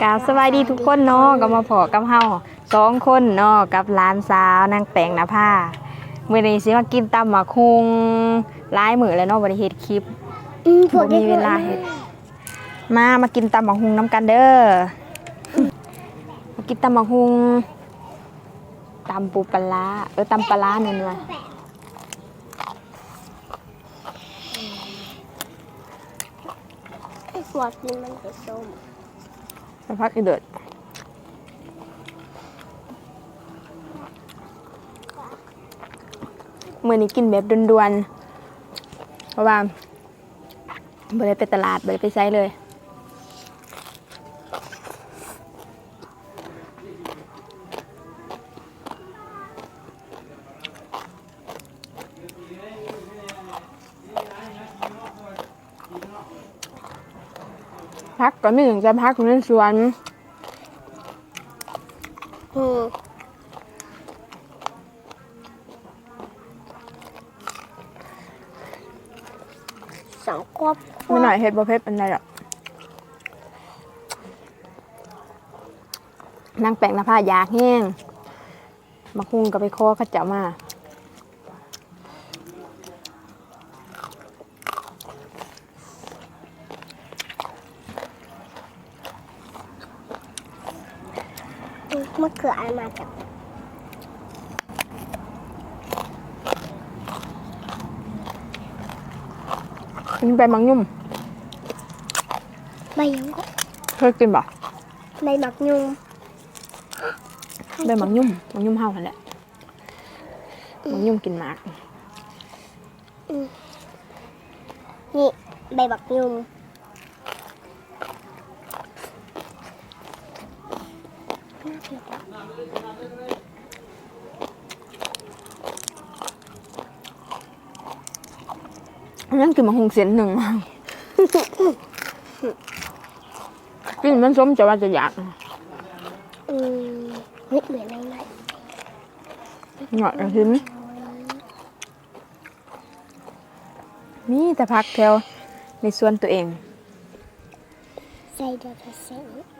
กราบสวัสดีทุกคนเนาะก็มาพอกับเฮาสองคนเนาะกับหลานสาวนางแปงนภาเมื้อนี้สิมากินตำหมักคุงหลายมือแล้วเนาะบ่ได้เฮ็ดคลิปอืมพวบ่กมีเวลาเฮ็ดมามากินตำหมักคุงน้ำกันเด้อมากินตำหมักคุงตำปูปลาร้าเออตำปลาร้าเนื้อไอ้พวกนี้มันจะส้ม สักพักอีเดือดมื้อนี้กินแบบด่วนๆ เพราะว่าบ่ได้ไปตลาดบ่ได้ไปไสเลย กก็ไม่ถึงจะพักอยู่ในสวน อืมสองครอบครัวไม่หน่อยเฮ็ดบ่เพ็ดเป็นไรหรอกนางแปลงหน้าผ้ายากแห้งมาคุงก็ไปคอเขาเจ้ามา มะเขืออะไรมาจากนี่ใบมังยุ่มใบยังก็เคยกินบ่ใบหมักยุงใบมังยุ่มมังยุ่มเฮาหั่นแหละมังยุ่มกินหมากนี่ใบหมักยุง ยังกินมังคุงเสียนหนึ่งกินมันสมจะว่าจะอยากอืมเฮ้ยเหมือนอะไรหน่อยหินมีแต่พักแถวในสวนตัวเอง ใส่เดือดใส่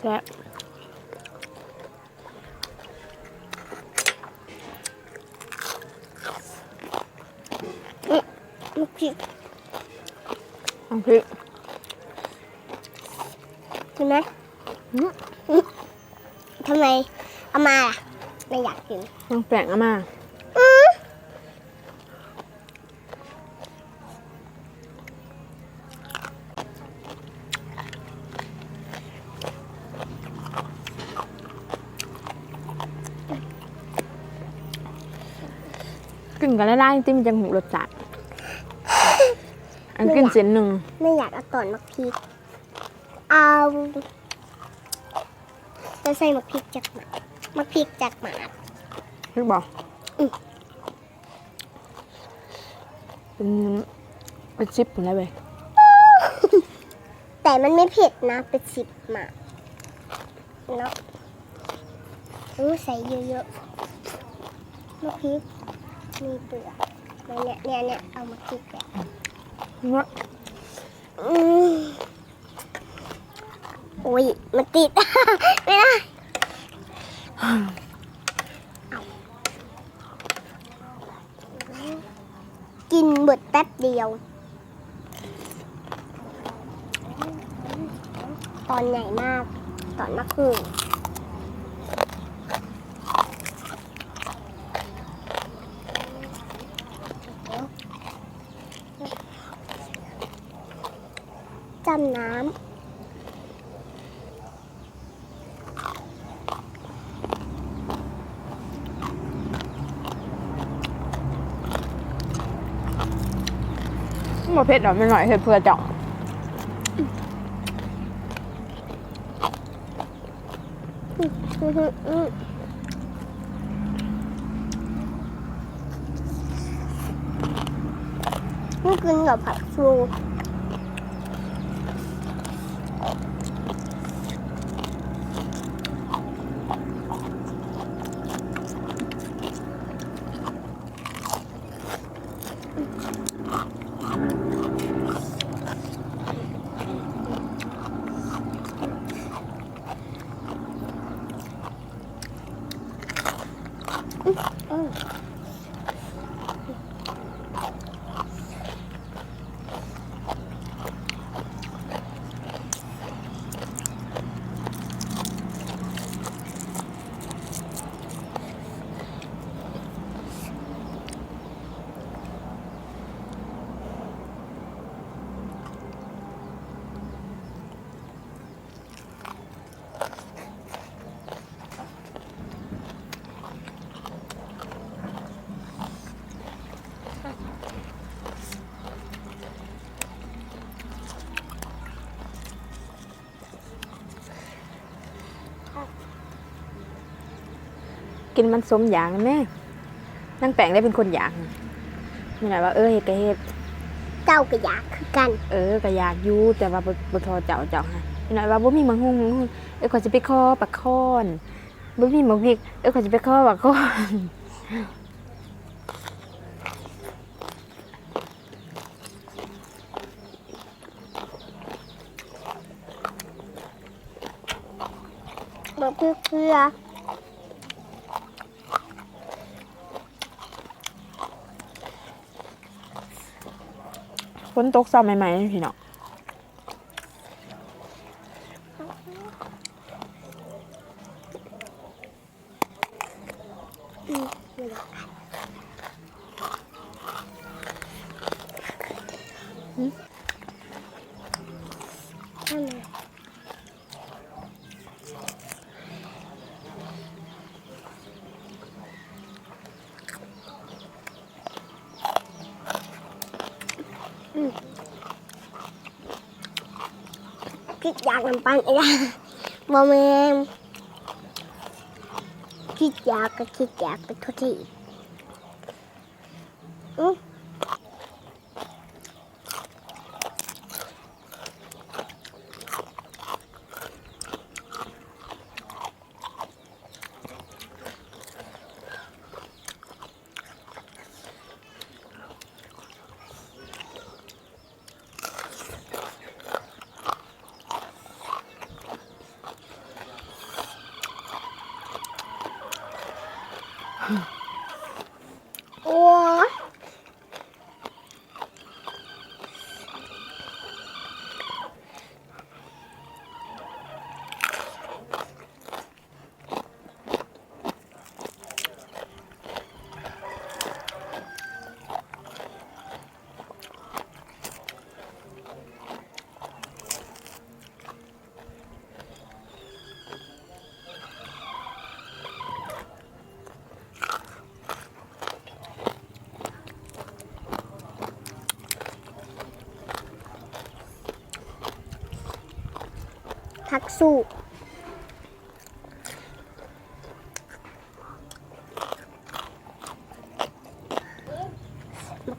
แซ่บลูกพริกอังพริกใช่ไหมอื้อทำไมเอามาล่ะ ไม่อยากกินนางแปลงเอามา กินกันไล่ๆติ้มนจังหูรสจัดอันกินเส้นหนึ่งไม่อยากเอาตอนมักพริก เอาจะใส่มักพริกจากหมามักพริกจากหมาพี่บอกอืมเป็นเป็นชิปผมได้เลยแต่มันไม่เผ็ดนะ เป็นสิบหมาเนาะอู้ใส่เยอะๆมักพริก มีเปลือกเนี่ยเนี่ยเนี่ยเอามักพริกเนี่ยว่าอืมอุ้ยมันติด ไม่ได้เอากินเบิดแป๊บเดียว ตอนใหญ่มาก ตอนมะคืนจำน้ำ ห มาเผ็ดหน่อไม่หน่อยเผ็ดเพื่อจ่องไม่กินกับผักชู กินมันสมอย่างนะแม่นั่งแปลงได้เป็นคนอยากไม่ไหนว่าเออเฮ็ดก็เฮ็ดเจ้าก็อยากคือกัน เออก็อยากอยู่แต่ว่าบ่บ่ทอเจ้าเจ้าให้ไม่ไหนว่าบ่มีมังหุงมังหุงเออขอยสิไปขอปลาคอนบ่มีมังพริกเออขอยสิไปขอปลาคอนบอกเพื่อเพื่อ ฝนตกซ้ำใหม่ๆพี่น้องท คิดอยากน้ำปันอีกแล้วบอแมนคิดอยากก็คิดอยากไปทุกทีอือ โอ้ย ทักสู้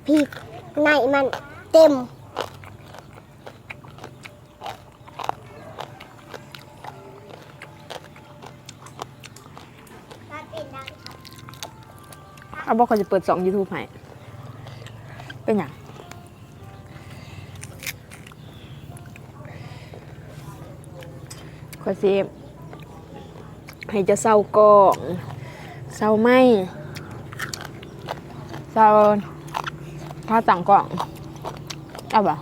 พีกในมันเต็มเอาบอกเขาจะเปิดสอง YouTube ให้ ขอยสิให้จะเศร้ากล้องเศร้าไหมเศร้าถ้าต่างกล่องเอาบ่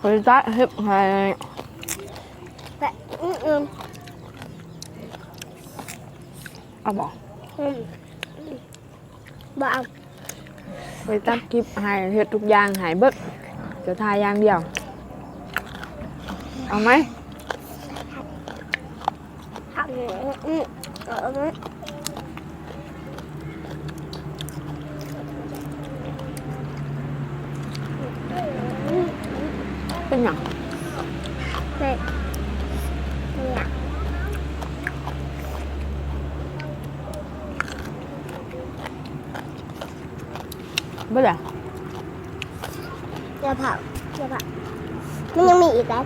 ขอยจะเฮ็ดให้แต่อืมอืมเอาบ่อืมบ่เอาขอยตัดคลิปให้เฮ็ดทุกอย่างให้เบิดจะทายอย่างเดียว เอาไหมทำอืมอืม เอาไหมเป็นหยังไม่เนี่ยเบ่ล่ะอย่าเผาอย่าเผามันยังมีอีกแล้ว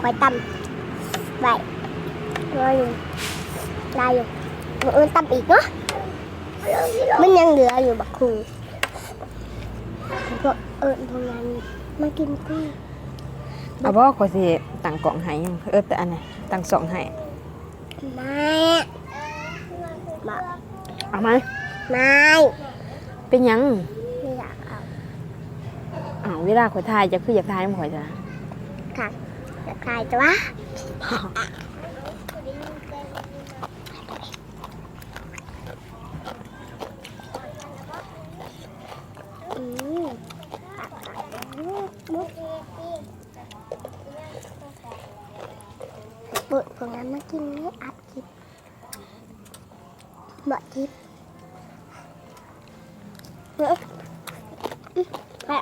คอยตำไว้ รออยู่ได้อยู่เออตำอีกเนาะมันยังเหลืออยู่บักคุงพวกเอิญพวกนั้นมากินกุ้งเอาบ่ขอยสิตั้งกล่องให้เออแต่อันไหนตั้งสองให้ไม่บอกเอาไหมไม่เป็นหยังไม่อยากเอาอ้าวเวลาข่อยทายจะคืออยากทายมันข่อยจ้ะค่ะอยากทายตัวอืมมุกบุตรของนั้นมา กินไม่อัดคลิปบอดคลิปเฮ้ยแม่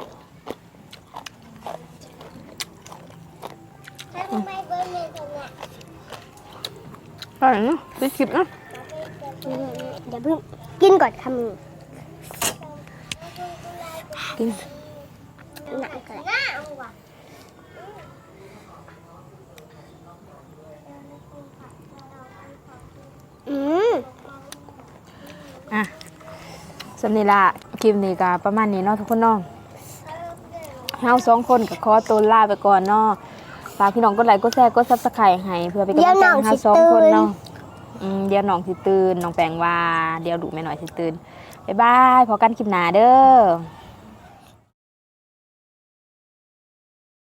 ถ้าทำไมเบอร์หนึ่งตรงเนี้อาอย่างนี้ปิดคลิปนะเดี๋ยวเพิ่งกินก่อนคำหนึ่งกินกกันเลยอืม อะสำนีละคลิปนี้ก็ประมาณนี้เนาะทุกคนเนาะเฮาสองคนก็ขอตัวลาไปก่อนเนาะฝากพี่น้องกดไลค์กดแชร์กดซับสไครต์ให้เพื่อเป็นกำลังใจให้เฮาสองคนเนาะอืมเดี๋ยวน้องสิตื่นน้องแปลงว่า เดี๋ยวดุแม่หน่อยสิตื่นบ๊ายบายพอกันคลิปหน้าเด้อ